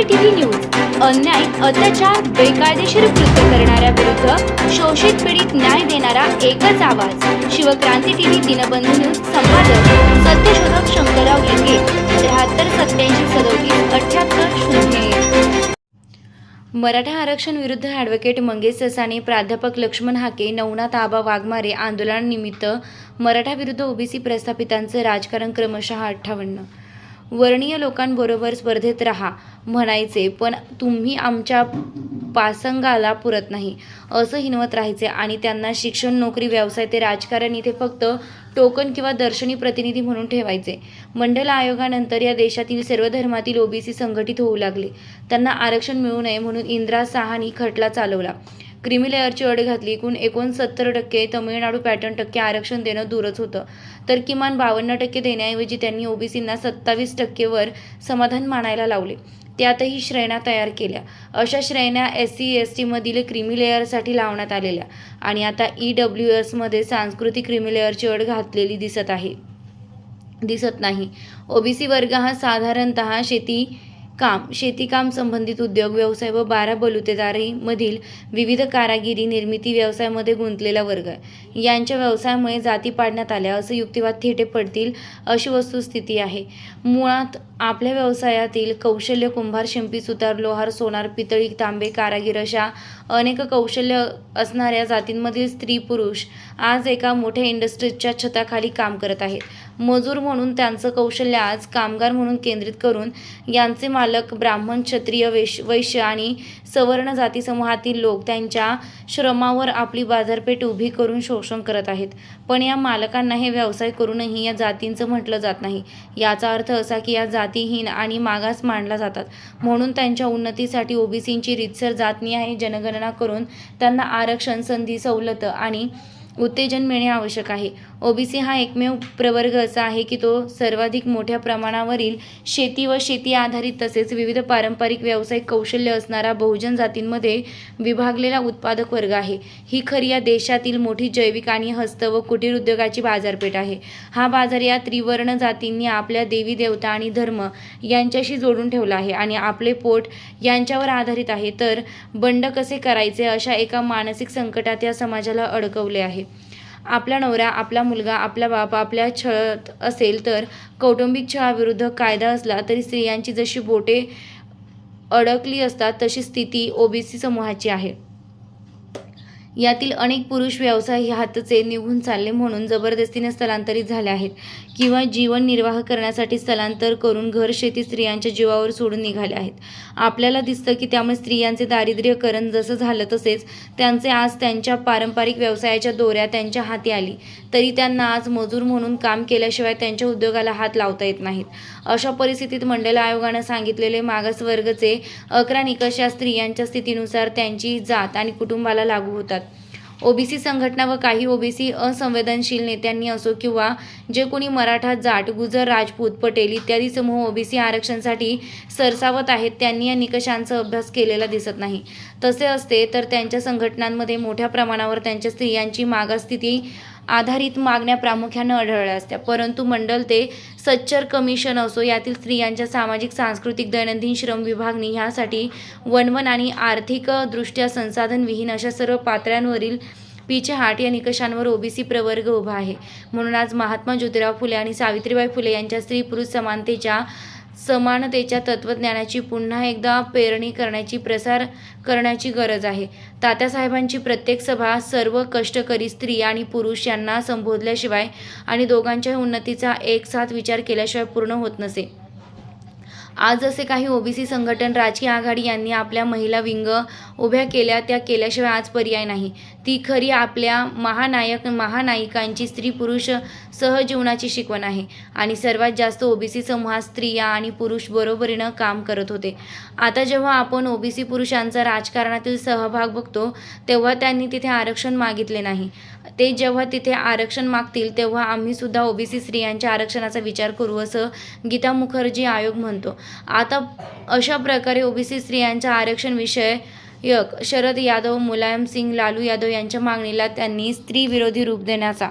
OBC TV news. अन्याय अत्याचार बेकायदेशीर कृत्य करणाऱ्या विरुद्ध शोषित पीडित न्याय देणारा एकच आवाज. शिवक्रांती टीव्ही दिनबंधू न्यूज संपादक सत्यशोधक शंकरराव लिंगे त्र्याहत्तर सत्याऐंशी सदोतीस अठ्याहत्तर शून्य मराठा आरक्षण विरुद्ध ॲडव्होकेट मंगेश ससाने प्राध्यापक लक्ष्मण हाके नवनाथ आबा वाघमारे आंदोलनानिमित्त मराठा विरुद्ध ओबीसी प्रस्थापितांचं राजकारण क्रमशः अठ्ठावन्न. वर्णीय लोकांबरोबर स्पर्धेत राहा म्हणायचे पण तुम्ही आमच्या पासंगाला पुरत नाही. असं हिनवत राहायचे आणि त्यांना शिक्षण नोकरी व्यवसाय ते राजकारण इथे फक्त टोकन किंवा दर्शनी प्रतिनिधी म्हणून ठेवायचे. मंडल आयोगानंतर या देशातील सर्व धर्मातील ओबीसी संघटित होऊ लागले. त्यांना आरक्षण मिळू नये म्हणून इंदिरा साहानी खटला चालवला. क्रिमी लेअरची अट घातली एकूण एकोणसत्तर टक्के तमिळनाडू पॅटर्न टक्के आरक्षण देणं दूरच होतं. तर किमान बावन्न टक्के देण्याऐवजी त्यांनी ओबीसींना सत्तावीस टक्केवर समाधान मानायला लावले. त्यातही श्रेण्या तयार केल्या. अशा श्रेण्या एस सी एस टीमधील क्रिमी लेअरसाठी लावण्यात आलेल्या आणि आता ई डब्ल्यू एसमध्ये सांस्कृतिक क्रिमी लेअरची अट घातलेली दिसत आहे. दिसत नाही. ओबीसी वर्ग हा साधारणतः शेती काम शेतीकाम संबंधित उद्योग व्यवसाय व बारा बलुतेदारीमधील विविध कारागिरी निर्मिती व्यवसायामध्ये गुंतलेला वर्ग आहे. यांच्या व्यवसायामुळे जाती पाडण्यात आल्या असं युक्तिवाद थेटे पडतील अशी वस्तुस्थिती आहे. मुळात आपल्या व्यवसायातील कौशल्य कुंभार शिंपी सुतार लोहार सोनार पितळी तांबे कारागीर अशा अनेक कौशल्य असणाऱ्या जातींमधील स्त्री पुरुष आज एका मोठ्या इंडस्ट्रीजच्या छताखाली काम करत आहेत. मजूर म्हणून त्यांचं कौशल्य आज कामगार म्हणून केंद्रित करून यांचे मालक ब्राह्मण क्षत्रिय वेश वैश्य आणि सवर्ण जाती समूहातील लोक त्यांच्या श्रमावर आपली बाजारपेठ उभी करून शोषण करत आहेत. पण या मालकांना हे व्यवसाय करूनही या जातींचं म्हटलं जात नाही. याचा अर्थ असा की या जातीहीन आणि मागास मानला जातात. म्हणून त्यांच्या उन्नतीसाठी ओबीसींची रितसर आहे जनगणना करून त्यांना आरक्षण संधी सवलत आणि उत्तेजन मिळणे आवश्यक आहे. ओबीसी हा एकमेव प्रवर्ग असा आहे की तो सर्वाधिक मोठ्या प्रमाणावरील शेती व शेती आधारित तसेच विविध पारंपरिक व्यावसायिक कौशल्य असणारा बहुजन जातींमध्ये विभागलेला उत्पादक वर्ग आहे. ही खरी या देशातील मोठी जैविक आणि हस्त व कुटीर उद्योगाची बाजारपेठ आहे. हा बाजार या त्रिवर्ण जातींनी आपल्या देवी देवता आणि धर्म यांच्याशी जोडून ठेवला आहे आणि आपले पोट यांच्यावर आधारित आहे. तर बंड कसे करायचे अशा एका मानसिक संकटात या समाजाला अडकवले आहे. आपला नवरा आपला मुलगा आपला बाप आपल्या छळत असेल तर कौटुंबिक छळाविरुद्ध कायदा असला तरी स्त्रियांची जशी बोटे अडकली असतात तशी स्थिती ओबीसी समूहाची आहे. यातील अनेक पुरुष व्यवसाय हातचे निघून चालले म्हणून जबरदस्तीने स्थलांतरित झाले आहेत किंवा जीवन निर्वाह करण्यासाठी स्थलांतर करून घर शेती स्त्रियांच्या जीवावर सोडून निघाले आहेत. आपल्याला दिसतं की त्यामुळे स्त्रियांचे दारिद्र्यकरण जसं झालं तसेच त्यांचे आज त्यांच्या पारंपरिक व्यवसायाच्या दोऱ्या त्यांच्या हाती आली. तरी त्यांना आज मजूर म्हणून काम केल्याशिवाय त्यांच्या उद्योगाला हात लावता येत नाहीत. अशा परिस्थितीत मंडल आयोगानं सांगितलेले मागासवर्गचे अकरा निकष या स्त्रियांच्या स्थितीनुसार त्यांची जात आणि कुटुंबाला लागू होतात. ओबीसी संघटना व काही ओबीसी असंवेदनशील नेत्यांनी असो किंवा जे कोणी मराठा जाट गुजर राजपूत पटेल इत्यादी समूह ओबीसी आरक्षणसाठी सरसावत आहेत त्यांनी या निकषांचा अभ्यास केलेला दिसत नाही. तसे असते तर त्यांच्या संघटनांमध्ये मोठ्या प्रमाणावर त्यांच्या स्त्रियांची मागास्थिती आधारित मागण्या प्रामुख्यानं आढळल्या असत्या. परंतु मंडल ते सच्चर कमिशन असो यातील स्त्रियांच्या सामाजिक सांस्कृतिक दैनंदिन श्रम विभागणी ह्यासाठी वनवन आणि आर्थिकदृष्ट्या संसाधनविहीन अशा सर्व पातळ्यांवरील हाट या निकषांवर ओबीसी प्रवर्ग उभा आहे. म्हणून आज महात्मा ज्योतिराव फुले आणि सावित्रीबाई फुले यांच्या स्त्री पुरुष समानतेच्या समानतेच्या तत्त्वज्ञानाची पुन्हा एकदा पेरणी करण्याची प्रसार करण्याची गरज आहे. तात्यासाहेबांची प्रत्येक सभा सर्व कष्टकरी स्त्री आणि पुरुष यांना संबोधल्याशिवाय आणि दोघांच्या उन्नतीचा एक साथ विचार केल्याशिवाय पूर्ण होत नसे. आज जसे काही ओबीसी संघटन राजकीय आघाडी यांनी आपल्या महिला विंग उभ्या केल्या त्या केल्याशिवाय आज पर्याय नाही. ती खरी आपल्या महानायक महानायिकांची स्त्री पुरुष सहजीवनाची शिकवण आहे. आणि सर्वात जास्त ओबीसी समूहात स्त्रिया आणि पुरुष बरोबरीनं काम करत होते. आता जेव्हा आपण ओबीसी पुरुषांचा राजकारणातील सहभाग बघतो तेव्हा त्यांनी तिथे आरक्षण मागितले नाही. ते जेव्हा तिथे आरक्षण मागतील तेव्हा आम्ही सुद्धा ओबीसी स्त्रियांच्या आरक्षणाचा विचार करू असं गीता मुखर्जी आयोग म्हणतो. आता अशा प्रकारे ओबीसी स्त्रियांच्या आरक्षण विषय यक शरद यादव मुलायम सिंग लालू यादव यांच्या मागणीला त्यांनी स्त्रीविरोधी रूप देण्याचा